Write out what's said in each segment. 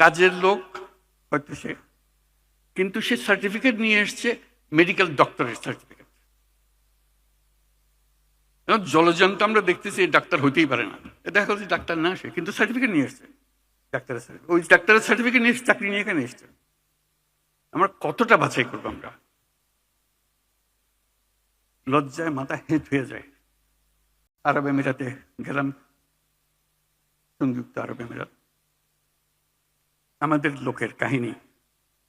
কাজের লোক হয়তো সে। কিন্তু সে সার্টিফিকেট নিয়ে এসছে মেডিকেল ডক্টরের সার্টিফিকেট জলজন্ত আমরা দেখতেছি ডাক্তার হতেই পারে না। দেখা যাচ্ছে ডাক্তার না সে কিন্তু সার্টিফিকেট নিয়ে এসছে। ডাক্তারের certificate। ওই ডাক্তারের সার্টিফিকেট নিয়ে চাকরি নিয়ে এখানে এসছে। আমরা কতটা বাছাই করব আমরা? লজ্জায় মাথা হেঁট হয়ে যায়। আরব আমিরাতে গেলাম। সংযুক্ত আরব আমিরাত আমাদের লোকের কাহিনী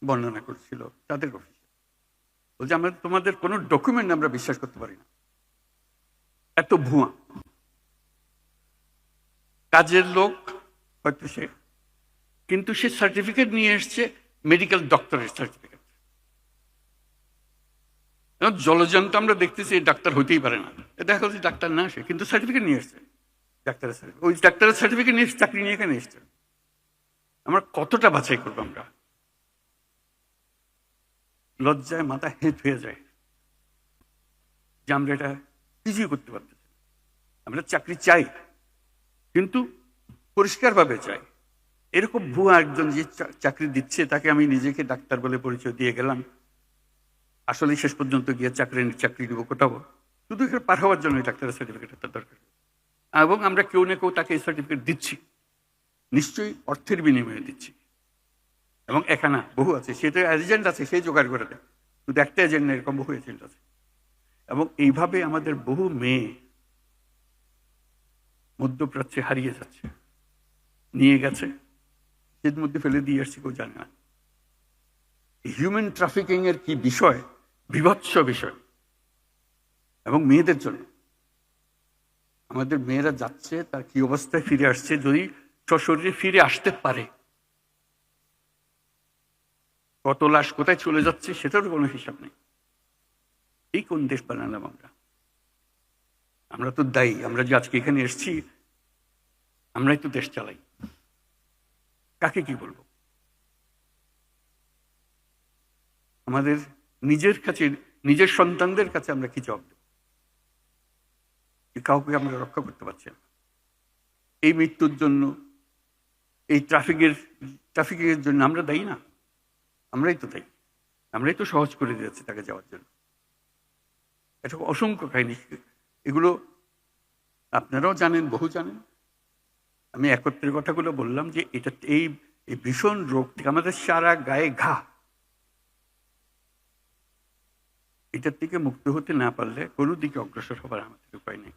বর্ণনা করছিল, তাদের অফিসে বলছে, আমরা তোমাদের কোনো ডকুমেন্ট আমরা বিশ্বাস করতে পারি না। এত ভুয়া। কাজের লোক হয়তো সে, কিন্তু সে সার্টিফিকেট নিয়ে এসছে মেডিকেল ডক্টরের সার্টিফিকেট জলজন্ত আমরা দেখতেছি ডাক্তার হতেই পারে না। দেখা যাচ্ছে ডাক্তার না, সে কিন্তু সার্টিফিকেট নিয়ে এসছে। ডাক্তারের certificate। ওই ডাক্তারের সার্টিফিকেট নিয়ে চাকরি নিয়ে এখানে এসছে। আমরা কতটা বাছাই করব আমরা? লজ্জায় মাথা হেঁট হয়ে যায়। যে আমরা এটা কিছুই করতে পারতেছি না। আমরা চাকরি চাই, কিন্তু পরিষ্কারভাবে চাই। এরকম ভুয়া একজন যে চাকরি দিচ্ছে, তাকে আমি নিজেকে ডাক্তার বলে পরিচয় দিয়ে গেলাম। আসলে শেষ পর্যন্ত গিয়ে চাকরি চাকরি দিব কোটাবো শুধু এখানে হওয়ার জন্য ডাক্তারের সার্টিফিকেট তার দরকার। এবং আমরা কেউ না কেউ তাকে এই সার্টিফিকেট দিচ্ছি। নিশ্চয়ই অর্থের বিনিময়ে দিচ্ছি। এবং এখানে বহু আছে সেটা এজেন্ট আছে সেই জোগাড় করে দেয়। শুধু একটা এজেন্ট এরকম বহু এজেন্ট আছে। এবং এইভাবে আমাদের বহু মেয়ে মধ্যপ্রাচ্যে হারিয়ে যাচ্ছে, নিয়ে গেছে, এর মধ্যে ফেলে দিয়ে আসছে, কেউ জানে না। হিউম্যান ট্রাফিকিং এর কি বিষয়? বিভৎস বিষয়। এবং মেয়েদের জন্য। আমাদের মেয়েরা যাচ্ছে, তার কি অবস্থায় ফিরে আসছে, যদি সশরীরে ফিরে আসতে পারে। কত লাশ কোথায় চলে যাচ্ছে সেটারও কোনো হিসাব নেই। এই কোন দেশ বানালাম আমরা? আমরা তো দায়ী, আমরা যে আজকে এখানে এসেছি, আমরাই তো দেশ চালাই। কাকে কি বলব? আমাদের নিজের কাছে, নিজের সন্তানদের কাছে আমরা কি জবাব দেব? কাউকে আমরা রক্ষা করতে পারছি না। এই মৃত্যুর জন্য এই ট্রাফিকের ট্রাফিকের জন্য আমরা দায়ী না। আমরাই তো দায়ী। আমরাই তো সহজ করে দিয়েছি তাকে যাওয়ার জন্য। এটা অসংখ্য কাহিনী। এগুলো আপনারাও জানেন, বহু জানেন। আমি একত্রের কথাগুলো বললাম যে এটা এই এই ভীষণ রোগ থেকে আমাদের সারা গায়ে ঘা। এটার থেকে মুক্ত হতে না পারলে কোনো দিকে অগ্রসর হবার আমাদের উপায় নেই।